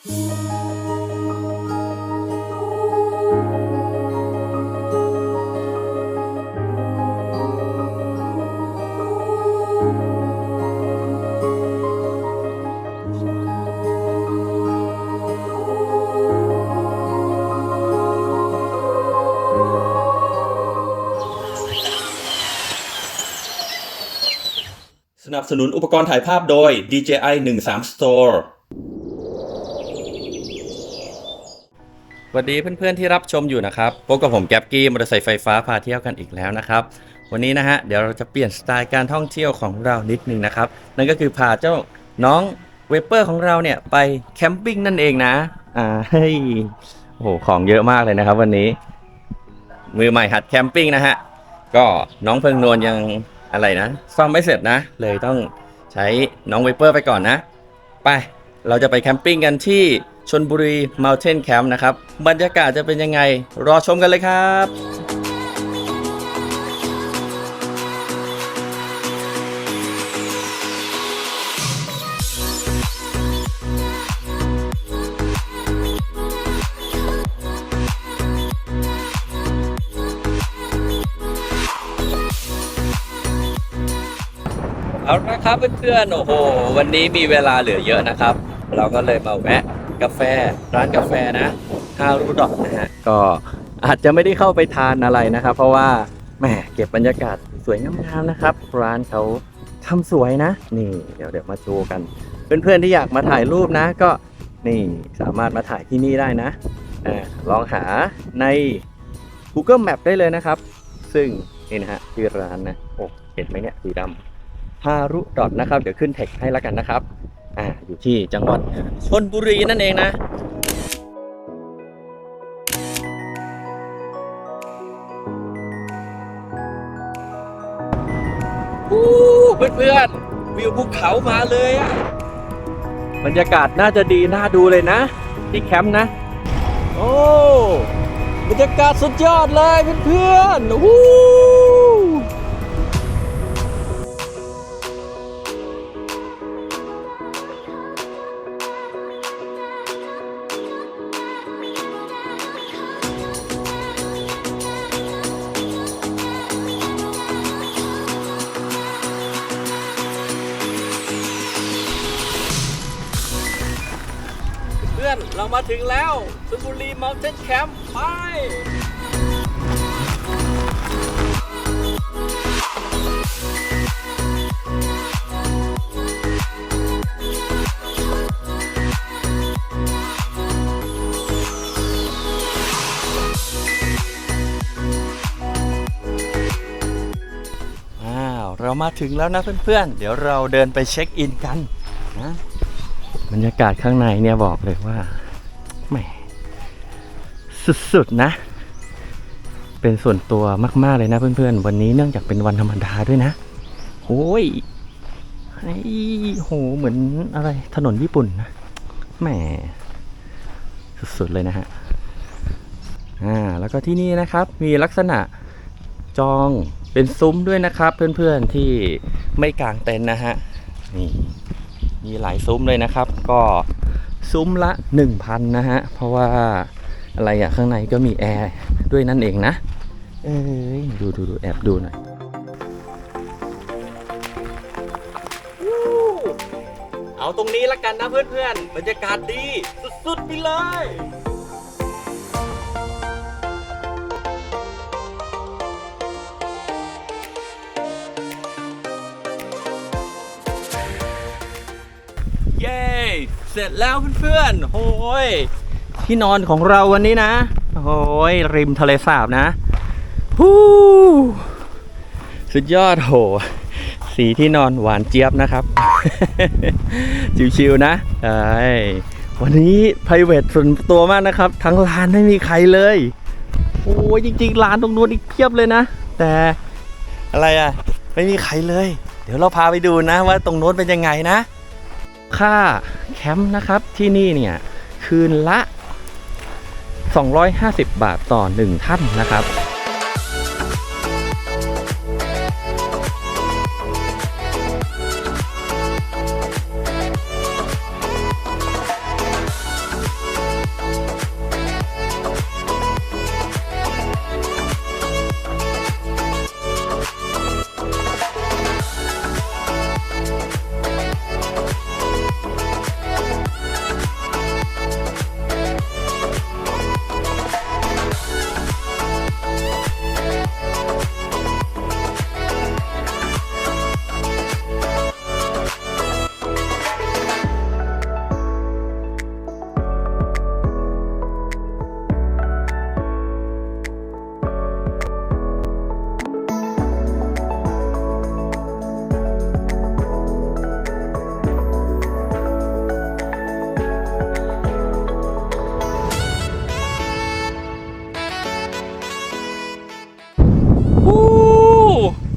สนับสนุนอุปกรณ์ถ่ายภาพโดย DJI 13 Store สวัสดีเพื่อนๆที่รับชมอยู่นะครับพบกับผมแก๊ปกี้มอเตอร์ไซค์ไฟฟ้าพาเที่ยวกันอีกแล้วนะครับ วันนี้นะฮะเดี๋ยวเราจะเปลี่ยนสไตล์การท่องเที่ยวของเรานิดนึงนะครับ นั่นก็คือพาเจ้าน้องเวเปอร์ของเราเนี่ยไปแคมปิ้งนั่นเองนะ อ่าเฮ้ยโอ้โหของเยอะมากเลยนะครับ วันนี้ มือใหม่หัดแคมปิ้งนะฮะก็น้องเพิงนวลยังอะไรนะซ่อมไม่เสร็จนะ เลยต้องใช้น้องเวเปอร์ไปก่อนนะ ไปเราจะไปแคมปิ้งกันที่ ชนบุรี Mountain Camp นะครับ บรรยากาศจะเป็นยังไง รอชมกันเลยครับเอาละครับเพื่อนๆ โอ้โห วันนี้มีเวลาเหลือเยอะนะครับ เราก็เลยมาแวะ กาแฟ ร้านกาแฟนะฮารุดอกนะฮะก็อาจจะไม่ได้เข้าไปทานอะไรนะครับ เพราะว่าแหมเก็บบรรยากาศสวยงามๆนะครับ ร้านเขาทำสวยนะ นี่เดี๋ยวเดี๋ยวมาโชว์กัน เพื่อนๆที่อยากมาถ่ายรูปนะ ก็นี่สามารถมาถ่ายที่นี่ได้นะอลองหาใน Google Map ได้เลยนะครับ ซึ่งนี่นะฮะชื่อร้านนะโอ้เห็นไหมเนี่ยสีดำฮารุดอทนะครับ เดี๋ยวขึ้นเทคให้แล้วกันนะครับ อ่าอยู่ที่จังหวัดชนบุรีนั่นเองนะอู้เพื่อนๆวิวภูเขามาเลยอะบรรยากาศน่าจะดีน่าดูเลยนะ ที่แคมป์นะ โอ้บรรยากาศสุดยอดเลยเพื่อนๆอู้ อนเรามาถึงแล้วชลบุรี Mountain Camp ไป อ้าว เรามาถึงแล้วนะเพื่อนๆ เดี๋ยวเราเดินไปเช็คอินกันนะ บรรยากาศข้างในเนี่ยบอกเลยว่าแหมสุดๆนะ เป็นส่วนตัวมากๆเลยนะเพื่อนๆ วันนี้เนื่องจากเป็นวันธรรมดาด้วยนะโอ้ยไอ้โหเหมือนอะไรถนนญี่ปุ่นนะแหมสุดๆเลยนะฮะอ่าแล้วก็ที่นี่นะครับมีลักษณะจองเป็นซุ้มด้วยนะครับ เพื่อนๆที่ไม่กางเต็นท์นะฮะนี่ มีหลายซุ้มเลยนะครับ ก็ซุ้มละ 1,000 นะฮะ เพราะว่าอะไรอะข้างในก็มีแอร์ด้วยนั่นเองนะ เอ้ยดูดูดูแอบดูหน่อยเอาตรงนี้ละกันนะเพื่อนๆ บรรยากาศดี สุดๆไปเลย เสร็จแล้วเพื่อนๆโอ้ยที่นอนของเราวันนี้นะโอ้ยริมทะเลสาบนะฮู้สุดยอดโห สีที่นอนหวานเจี๊ยบนะครับ ชิวๆนะใช่วันนี้ p r i v a t ส่วนตัวมากนะครับ ทั้งร้านไม่มีใครเลย โอ้ยจริง ๆ ร้านตรงนู้นอีกเพียบเลยนะ แต่อะไรอะ ไม่มีใครเลย เดี๋ยวเราพาไปดูนะว่าตรงโน้นเป็นยังไงนะ ค่าแคมป์นะครับที่นี่เนี่ยคืนละ 250 บาทต่อ 1 ท่านนะครับ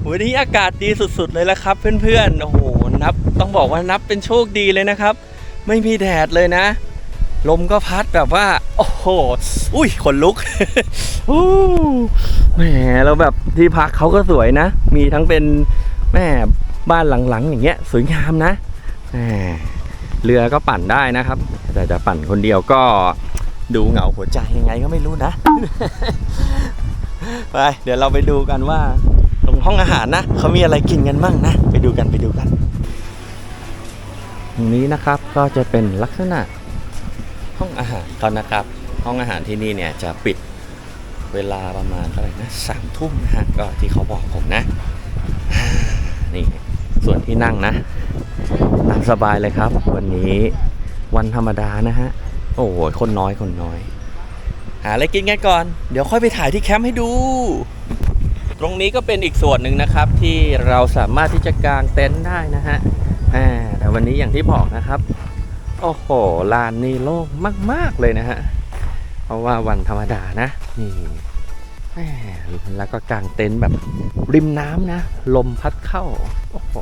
วันนี้อากาศดีสุดๆเลยละครับ เพื่อนๆ โอ้โห นับ ต้องบอกว่านับเป็นโชคดีเลยนะครับ ไม่มีแดดเลยนะ ลมก็พัดแบบว่า โอ้โห อุ้ย ขนลุกอู้แหมแล้วแบบที่พักเขาก็สวยนะ มีทั้งเป็นแม่บ้านหลังๆ อย่างเงี้ย สวยงามนะแหมเรือก็ปั่นได้นะครับ แต่จะปั่นคนเดียวก็ดูเหงาหัวใจยังไงก็ไม่รู้นะ ไป เดี๋ยวเราไปดูกันว่า ห้องอาหารนะเขามีอะไรกินกันบ้างนะ ไปดูกันไปดูกันตรงนี้นะครับก็จะเป็นลักษณะห้องอาหารเขานะครับ ห้องอาหารที่นี่เนี่ยจะปิดเวลาประมาณเท่าไหร่นะสามทุ่มนะฮะก็ที่เขาบอกผมนะนี่ส่วนที่นั่งนะตามสบายเลยครับ วันนี้วันธรรมดานะฮะโอ้โหคนน้อยคนน้อย หาอะไรกินกันก่อน เดี๋ยวค่อยไปถ่ายที่แคมป์ให้ดู ตรงนี้ก็เป็นอีกส่วนหนึ่งนะครับ ที่เราสามารถที่จะกางเต็นท์ได้นะฮะแต่วันนี้อย่างที่บอกนะครับ โอ้โหลานนี่โล่งมาก ๆ เลยนะฮะ เพราะว่าวันธรรมดานะนี่แล้วก็กางเต็นท์แบบริมน้ำนะ ลมพัดเข้า โอ้โห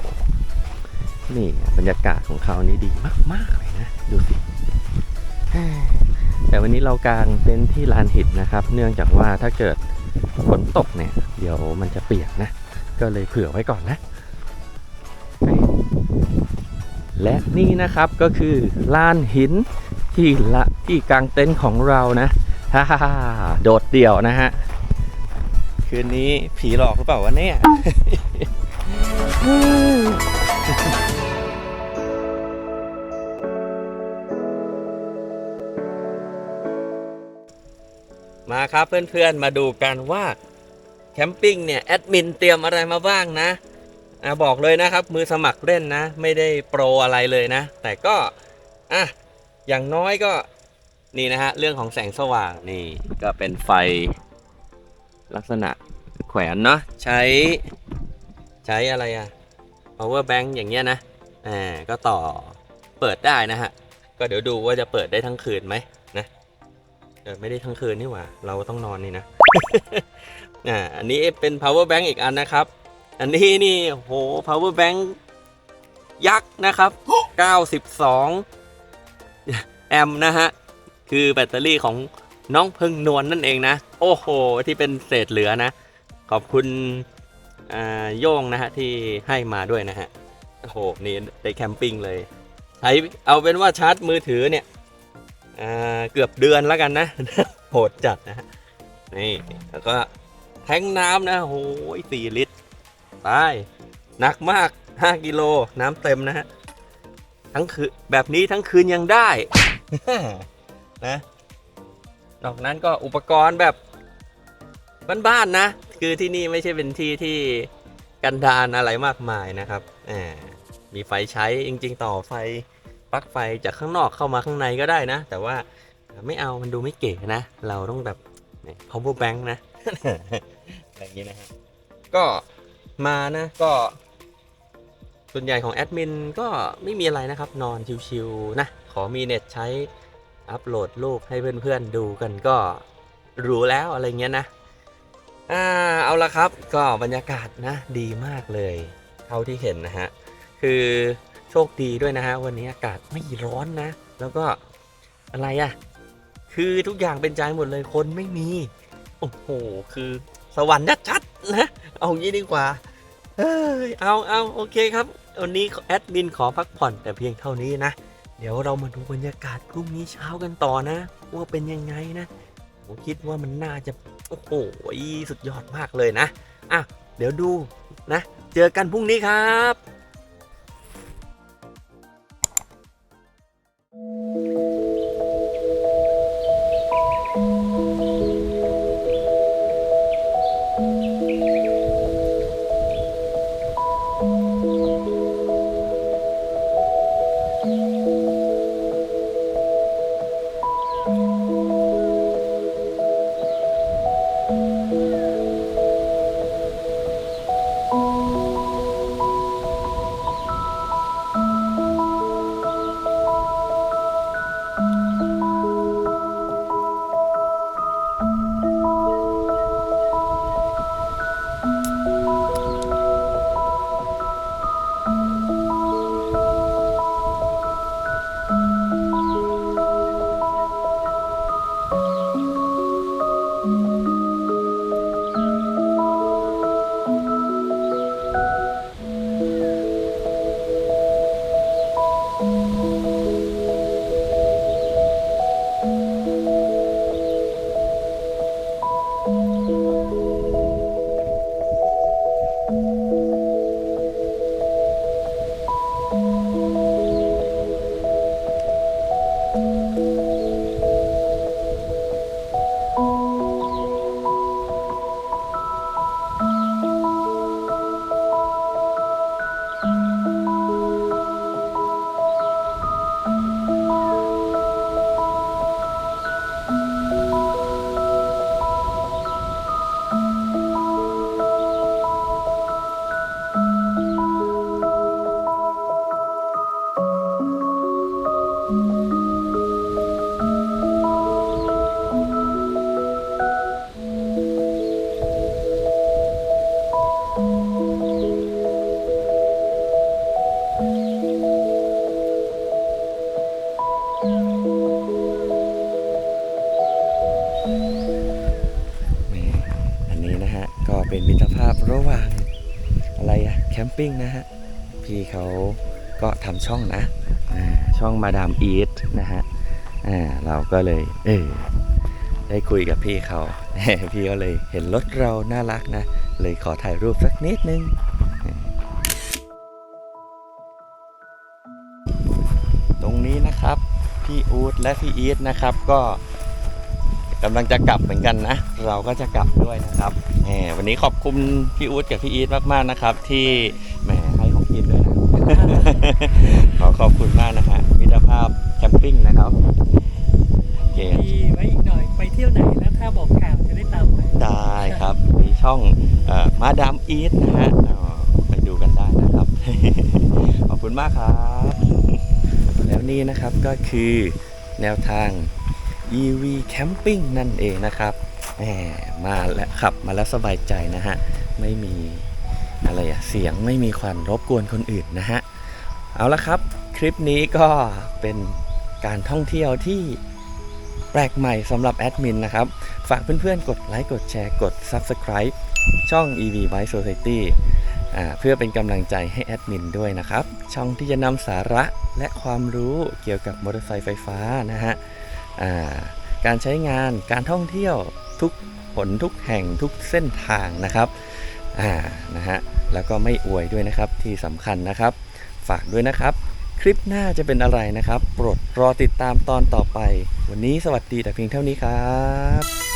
นี่บรรยากาศของเขานี่ดีมาก ๆ เลยนะ ดูสิ แต่วันนี้เรากางเต็นท์ที่ลานหินนะครับ เนื่องจากว่าถ้าเกิดฝนตกเนี่ย เดี๋ยวมันจะเปียกนะ ก็เลยเผื่อไว้ก่อนนะ และนี่นะครับก็คือลานหินที่ละที่กลางเต็นท์ของเรานะฮ่าฮ่าฮ่าโดดเดี่ยวนะฮะ คืนนี้ผีหลอกหรือเปล่าวะเนี่ยมาครับเพื่อนๆมาดูกันว่า แคมปิ้งเนี่ยแอดมินเตรียมอะไรมาบ้างนะอะบอกเลยนะครับ มือสมัครเล่นนะ ไม่ได้โปรอะไรเลยนะ แต่ก็อะอย่างน้อยก็นี่นะฮะเรื่องของแสงสว่างนี่ก็เป็นไฟลักษณะแขวนเนาะใช้ใช้อะไรอะ power bank อย่างเงี้ยนะอ่าก็ต่อเปิดได้นะฮะ ก็เดี๋ยวดูว่าจะเปิดได้ทั้งคืนไหมนะเออไม่ได้ทั้งคืนนี่หว่า เราต้องนอนนี่นะ อ่าอันนี้เป็น power bank อีกอันนะครับ อันนี้นี่โห power bank ยักษ์นะครับ 92 แอมป์นะฮะ คือแบตเตอรี่ของน้องพึ่งนวลนั่นเองนะ โอ้โห ที่เป็นเศษเหลือนะ ขอบคุณอ่าโย่งนะฮะ ที่ให้มาด้วยนะฮะ โอ้โห นี่ได้แคมปิ้งเลยใช้เอาเป็นว่าชาร์จมือถือเนี่ยเกือบเดือนแล้วกันนะ โหดจัดนะฮะ นี่ แล้วก็ แทงน้ำนะโอ้ยสี่ลิตรไปหนักมาก 5 กิโลน้ำเต็มนะฮะทั้งคืนแบบนี้ทั้งคืนยังได้ นะ นอกนั้นก็อุปกรณ์แบบบ้านๆนะ คือที่นี่ไม่ใช่เป็นที่ที่กันดานอะไรมากมายนะครับแหมมีไฟใช้จริง ๆ ต่อไฟปลั๊กไฟจากข้างนอกเข้ามาข้างในก็ได้นะ แต่ว่าไม่เอามันดูไม่เก๋นะ เราต้องแบบ power bank นะ อย่างนี้นะฮะก็มานะก็ส่วนใหญ่ของแอดมินก็ไม่มีอะไรนะครับ นอนชิวๆนะ ขอมีเน็ตใช้อัปโหลดรูปให้เพื่อนๆดูกันก็รู้แล้วอะไรเงี้ยนะ อ่าเอาละครับก็บรรยากาศนะดีมากเลย เท่าที่เห็นนะฮะ คือโชคดีด้วยนะฮะ วันนี้อากาศไม่ร้อนนะ แล้วก็อะไรอะ่ะ คือทุกอย่างเป็นใจหมดเลยคนไม่มี โอ้โห คือสวรรค์ชัดๆนะ เอางี้ดีกว่า เอ้ยเอาเอาโอเคครับ วันนี้แอดมินขอพักผ่อนแต่เพียงเท่านี้นะ เดี๋ยวเรามาดูบรรยากาศพรุ่งนี้เช้ากันต่อนะ ว่าเป็นยังไงนะ ผมคิดว่ามันน่าจะ โอ้โห สุดยอดมากเลยนะ อะ เดี๋ยวดูนะ เจอกันพรุ่งนี้ครับ ปิ้งนะฮะ พี่เขาก็ทำช่องนะช่องมาดามอีทนะฮะเราก็เลยเออได้คุยกับพี่เขา พี่ก็เลยเห็นรถเราน่ารักนะ เลยขอถ่ายรูปสักนิดนึงตรงนี้นะครับ พี่อูดและพี่อีทนะครับก็ กำลังจะกลับเหมือนกันนะ เราก็จะกลับด้วยนะครับแหมวันนี้ขอบคุณพี่อู๊ดกับพี่อีทมากๆนะครับ ที่แหมให้ของกินด้วยนะขอขอบคุณมากนะฮะมิตรภาพแคมปิ้งนะครับโอเคมีไว้อีกหน่อยไปเที่ยวไหนแล้วถ้าบอกข่าวจะได้ตามไปได้ครับ มีช่องมาดามอีทนะฮะอ๋อไปดูกันได้นะครับ ขอบคุณมากครับ แล้วนี่นะครับก็คือแนวทาง EV Camping นั่นเองนะครับแหมมาแล้วขับมาแล้วสบายใจนะฮะ ไม่มีอะไรอะเสียงไม่มีควันรบกวนคนอื่นนะฮะ เอาละครับ คลิปนี้ก็เป็นการท่องเที่ยวที่แปลกใหม่สำหรับแอดมินนะครับ ฝากเพื่อนๆ กดไลค์ กดแชร์ กด Subscribe ช่อง EV Bike Society เพื่อเป็นกำลังใจให้แอดมินด้วยนะครับ ช่องที่จะนำสาระและความรู้เกี่ยวกับมอเตอร์ไซค์ไฟฟ้านะฮะ การใช้งานการท่องเที่ยวทุกผลทุกแห่งทุกเส้นทางนะครับอ่านะฮะแล้วก็ไม่อวยด้วยนะครับที่สำคัญนะครับ ฝากด้วยนะครับ คลิปหน้าจะเป็นอะไรนะครับ โปรดรอติดตามตอนต่อไป วันนี้สวัสดีแต่เพียงเท่านี้ครับ